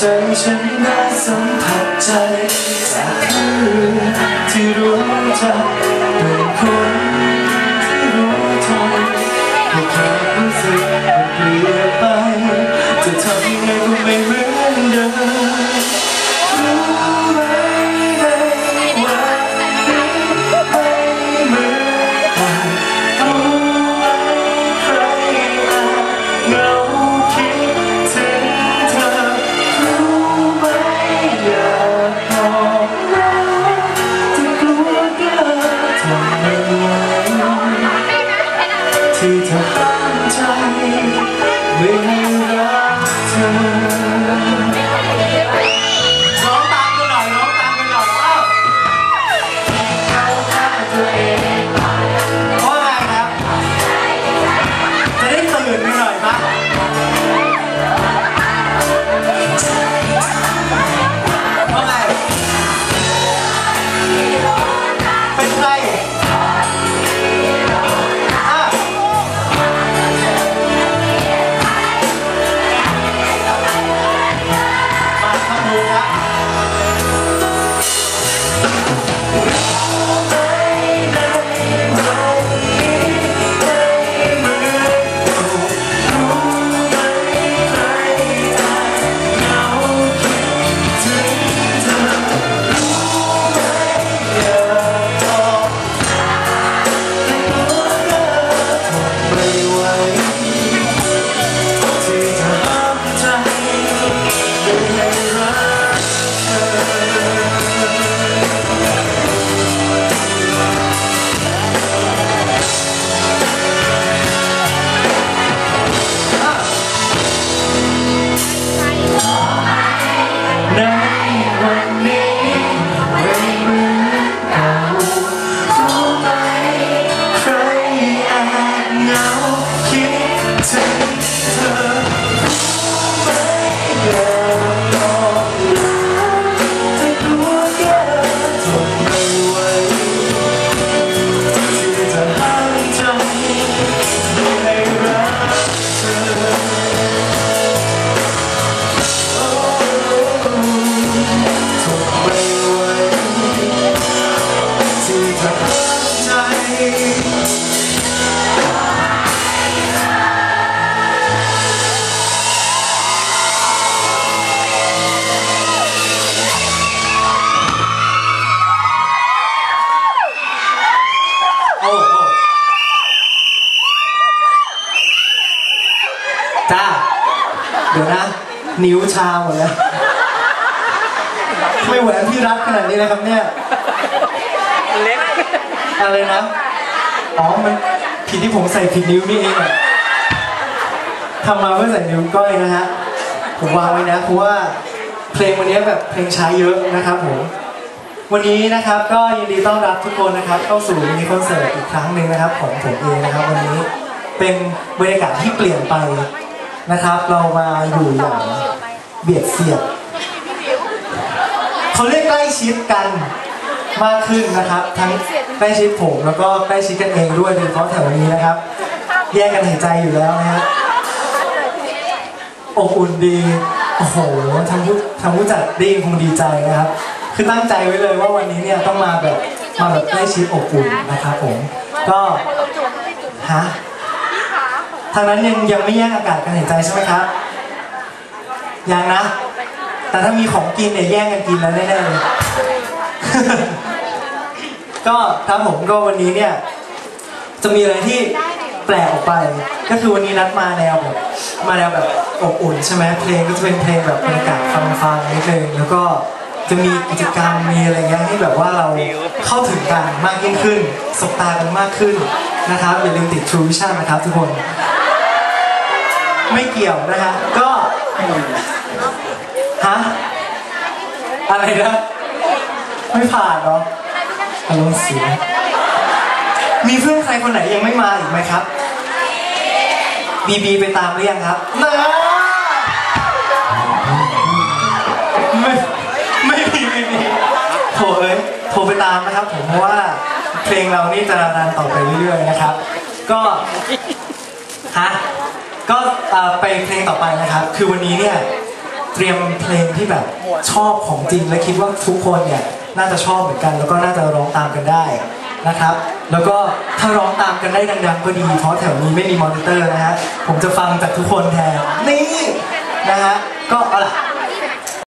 ใจฉันได้สัมผัสใจจากคลื่นที่รู้จัก ที่ทำใจไม่ให้ จ้า เดี๋ยวนะ นิ้วชาหมดแล้วทำไม่แหวนพี่รัดขนาดนี้นะครับเนี่ย เล็กอะไรนะ อ๋อ มันผิดที่ผมใส่ผิดนิ้วนี่เองอะทำมาเพื่อใส่นิ้วก้อยนะฮะ ผมวางไว้นะเพราะว่าเพลงวันนี้แบบเพลงช้าเยอะนะครับผม วันนี้นะครับก็ยินดีต้อนรับทุกคนนะครับเข้าสู่มินิคอนเสิร์ตอีกครั้งหนึ่งนะครับ ของผมเองนะครับ วันนี้เป็นบรรยากาศที่เปลี่ยนไป นะครับ เรามาอยู่อย่างเบียดเสียดเขาเรียกใกล้ชิดกันมากขึ้นนะครับ ทั้งใกล้ชิดผมแล้วก็ใกล้ชิดกันเองด้วยโดยเฉพาะแถวนี้นะครับ แยกกันหายใจอยู่แล้วนะฮะอบอุ่นดี โอ้โหทางผู้ทางผู้จัดดีคงดีใจนะครับ คือตั้งใจไว้เลยว่าวันนี้เนี่ยต้องมาแบบมาแบบใกล้ชิดอบอุ่นนะครับผม ก็ฮะ ทางนั้นยังยังไม่แย่งอากาศกันหายใจใช่ไหมครับ ยังนะ แต่ถ้ามีของกินเนี่ยแย่งกันกินแล้วแน่ๆเลยก็ครับผมก็วันนี้เนี่ย จะมีอะไรที่แปลกออกไป ก็คือวันนี้นัดมาแนวแบบมาแนวแบบอบอุ่นใช่ไหมเพลงก็จะเป็นเพลงแบบบรรยากาศฟังๆนิดนึงแล้วก็จะมีกิจกรรมมีอะไรเงี้ยให้แบบว่าเราเข้าถึงกันมากยิ่งขึ้น สบตากันมากขึ้นนะครับอย่าลืมติด True Vision นะครับทุกคน ไม่เกี่ยวนะฮะ ก็ฮะ อะไรนะ ไม่ผ่านเหรออารมณ์เสีย มีเพื่อนใครคนไหนยังไม่มาอีกไหมครับ บีบีไปตามหรือยังครับนะไม่ไม่มีไม่มีโทรเอ้ยโทรไปตามนะครับ ผมเพราะว่าเพลงเรานี่จะรันต่อไปเรื่อยๆนะครับ ก็ฮะ ก็อ่อไปเพลงต่อไปนะครับ คือวันนี้เนี่ยเตรียมเพลงที่แบบชอบของจริง และคิดว่าทุกคนเนี่ยน่าจะชอบเหมือนกัน แล้วก็น่าจะร้องตามกันได้นะครับ แล้วก็ถ้าร้องตามกันได้ดังๆก็ดีเพราะแถวนี้ไม่มีมอนิเตอร์นะฮะผมจะฟังจากทุกคนแทนนี่นะฮะก็เอาล่ะ